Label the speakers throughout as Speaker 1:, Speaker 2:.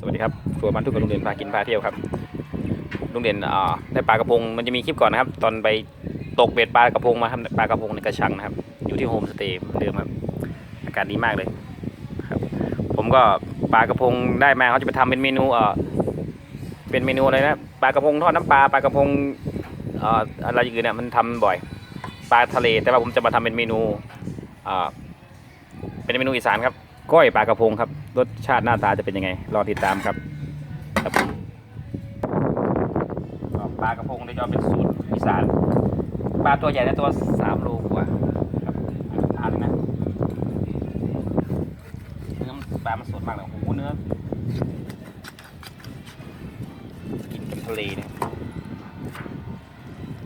Speaker 1: สวัสดีครับครัวบ้านทุกคนลุงเด่นพากินพาเที่ยวครับลุงเด่นอ่าได้ปลากระพงมันจะมีคลิปก่อนนะครับ ตอนไปตกเบ็ดปลากระพงมาทำปลากระพงในกระชังนะครับ อยู่ที่โฮมสเตย์เหมือนเดิมครับอากาศดีมากเลยครับ ผมก็ปลากระพงได้มาเขาจะไปทำเป็นเมนูเอ่อเป็นเมนูอะไรนะปลากระพงทอดน้ำปลาปลากระพงเอ่ออะไรอย่างเนี่ยมันทำบ่อย ปลาทะเลแต่ว่าผมจะมาทำเป็นเมนูเอ่าเป็นเมนูอีสานครับ ก้อยปลากระพงครับ รสชาติหน้าตาจะเป็นยังไง รอติดตามครับครับปลากระพงในจอเป็นสูตรอีสานปลาตัวใหญ่นะตัวสามโลกว่าครับทานนะเนื้อปลามันสดมากเลยโอ้โหเนื้อกินกับทะเลเนี่ย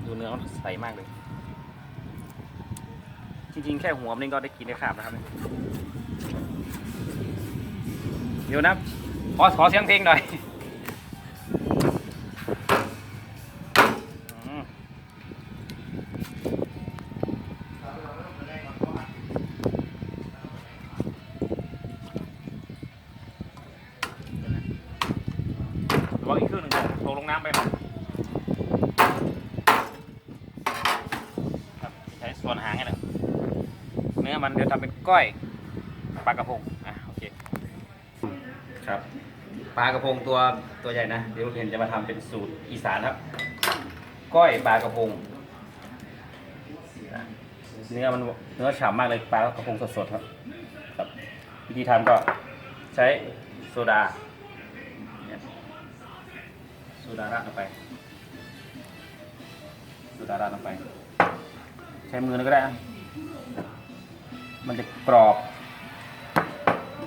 Speaker 1: ดูเนื้อมันใสมากเลย จริงๆ แค่หัวมันก็ได้กินได้ขาบนะครับ เดี๋ยวนะขอขอเสียงเพลงหน่อยอืมระวังอีกครึ่งหนึ่งโถลงน้ำไปครับใช้ส่วนหางนี่แหละเนื้อมันเดี๋ยวทำเป็นก้อยปลากระพงอะโอเค ครับปลากระพงตัวตัวใหญ่นะ เดี๋ยวเห็นจะมาทำเป็นสูตรอีสานครับ ก้อยปลากระพง เนื้อมันเนื้อฉ่ำมากเลยปลากระพงสดๆครับครับวิธีทำก็ใช้โซดาโซดาราดลงไปโซดาราดลงไป ใช้มือก็ได้ มันจะกรอบ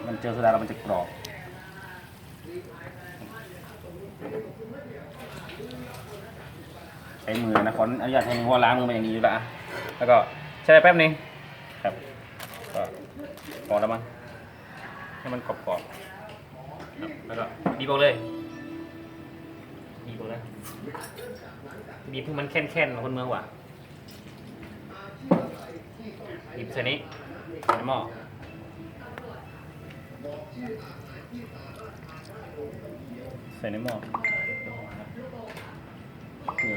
Speaker 1: มันเจอโซดาแล้วมันจะกรอบ ใช้มือนะขออนุญาตใช้มือเพราะว่าล้างมือมาอย่างดีอยู่ละแล้วก็ใช้แป๊บนึงครับก็พอแล้วมั้งให้มันกรอบๆแล้วก็บีบออกเลยบีบออกเลยบีบเพื่อมันแค่นๆมาคนเมืองว่ะบีบใส่นี้ใส่ในหม้อ ใส่ในหม้อนี่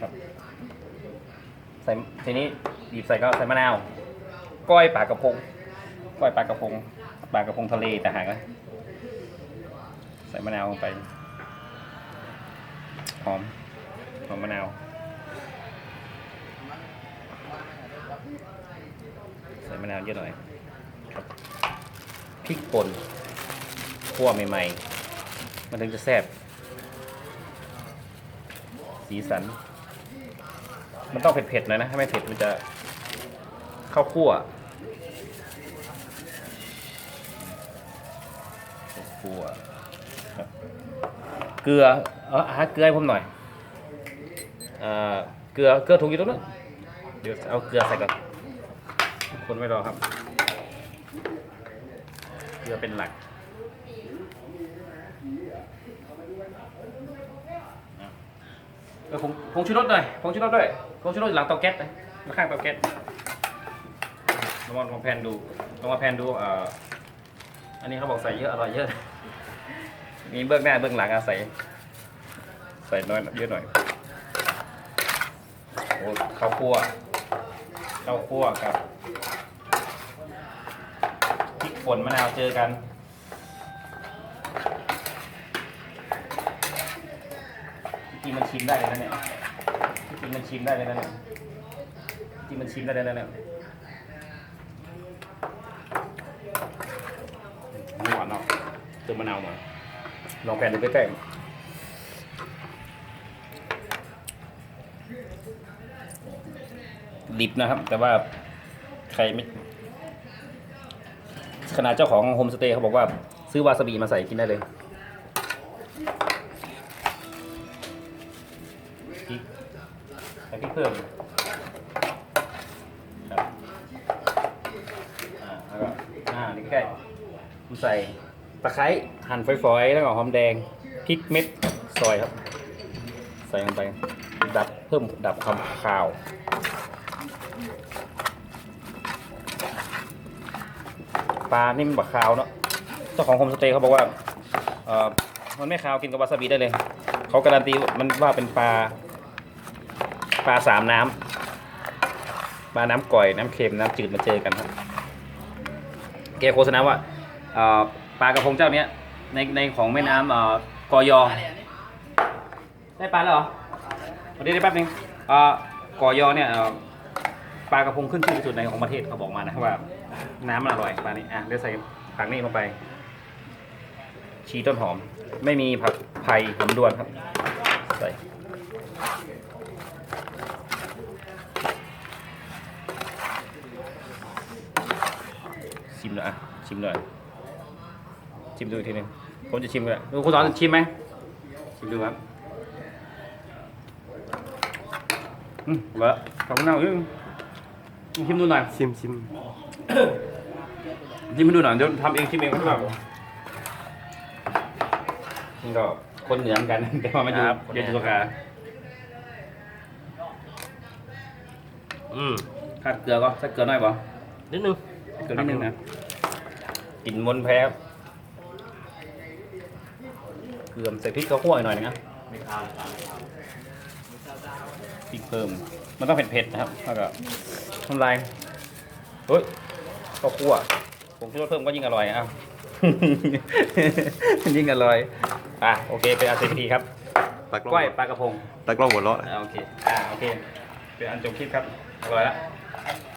Speaker 1: ครับใส่ทีนี้บีบใส่ก็ใส่มะนาว ก้อยปลากระพง ก้อยปลากระพง ปลากระพงทะเลแต่หากนะใส่มะนาวลงไป หอม หอมมะนาว ใส่มะนาวเยอะหน่อย ครับ พริกป่นคั่วใหม่ๆ มันถึงจะแซ่บสีสัน มันต้องเผ็ดๆหน่อยนะถ้าไม่เผ็ดมันจะเข้าคั่วข้าวคั่วเกลือ เออหาเกลือให้ผมหน่อยเอ่อเกลือ เกลือถูกอยู่ตรงนั้น เดี๋ยวเอาเกลือใส่ก่อน คนไม่รอครับ เกลือเป็นหลัก ออผงผงชูรสหน่อยผงชูรสด้วยผงชูรสอยู่หลังเตาแก๊สนะข้างเตาแก๊สลองมาลองแพนดูลองมาแพนดูเอ่ออันนี้เขาบอกใส่เยอะอร่อยเยอะ มีเบื้องหน้าเบื้องหลังอะใส่ใส่น้อยเยอะหน่อยโอ้ข้าวคั่วข้าวคั่วกับพริกป่นมะนาวเจอกัน จริงมันชิมได้เลยนะเนี่ยจริงมันชิมได้เลยนะเนี่ยจริงมันชิมได้เลยนะเนี่ยไม่หวานเนาะเติมมะนาวหน่อยลองแผ่นดูใกล้ๆดิบนะครับ แต่ว่าใครไม่ขนาดเจ้าของโฮมสเตย์เขาบอกว่า ซื้อวาซาบิมาใส่กินได้เลย พริกใส่พริกเพิ่มครับอ่าแล้วก็อ่านี่ใกล้ผมใส่ตะไคร้หั่นฝอยๆ แล้วก็หอมแดงพริกเม็ดซอยครับ ใส่ลงไป ดับเพิ่มดับความคาวปลานี่มันบักคาวเนาะเจ้าของโฮมสเตย์เขาบอกว่าเอ่อมันไม่คาวกินกับวาซาบิได้เลย เขาการันตีมันว่าเป็นปลา ปลาสามน้ำปลาน้ำก่อยน้ำเค็มน้ำจืดมาเจอกันครับแกโฆษณาว่าปลากระพงเจ้าเนี้ยในในของแม่น้ำกอยอได้ปลาแล้วเหรอเดี๋ยวได้แป๊บนึงเอ่อกอยอเนี่ยปลากระพงขึ้นชื่อที่สุดในของประเทศเขาบอกมานะว่า น้ำมันอร่อยปลานี้อะเดี๋ยวใส่ผักนี่ลงไป ชีต้นหอม ไม่มีผักไผ่หอมดวนครับใส่ ชิมหน่อยอะชิมหน่อยชิมดูอีกทีหนึงผมจะชิมกันดูคุณสอนชิมไหมชิมดูครับอืมเบอะขอบคุณนะอืมชิมดูหน่อย
Speaker 2: ชิมชิม
Speaker 1: ชิมให้ดูหน่อยเดี๋ยวทำเองชิมเองครับนี่ก็คนเหนือเหมือนกัน แต่ว่ามาอยู่
Speaker 2: ครับ
Speaker 1: เรียนสุรกา
Speaker 2: อืม
Speaker 1: ขาดเกลือก็ใส่เกลือหน่อยป่ะ
Speaker 2: นิดนึง
Speaker 1: เกลือนิดนึงนะกลิ่นมนต์แพ้ครับเกลือใส่พริกข้าวคั่วหน่อยนึงนะพริกเพิ่ม มันต้องเผ็ดๆนะครับ แล้วก็ทำลายเฮ้ยข้าวคั่วผมคิดว่าเพิ่มก็ยิ่งอร่อยอะยิ่งอร่อย อะโอเค เป็นอาเซพีครับ
Speaker 2: ตากล้อง
Speaker 1: ก้อยปลากระพง
Speaker 2: ตากล้องหัวเราะ
Speaker 1: อ่าโอเค อ่าโอเค เป็นอันจบคลิปครับ อร่อยแล้ว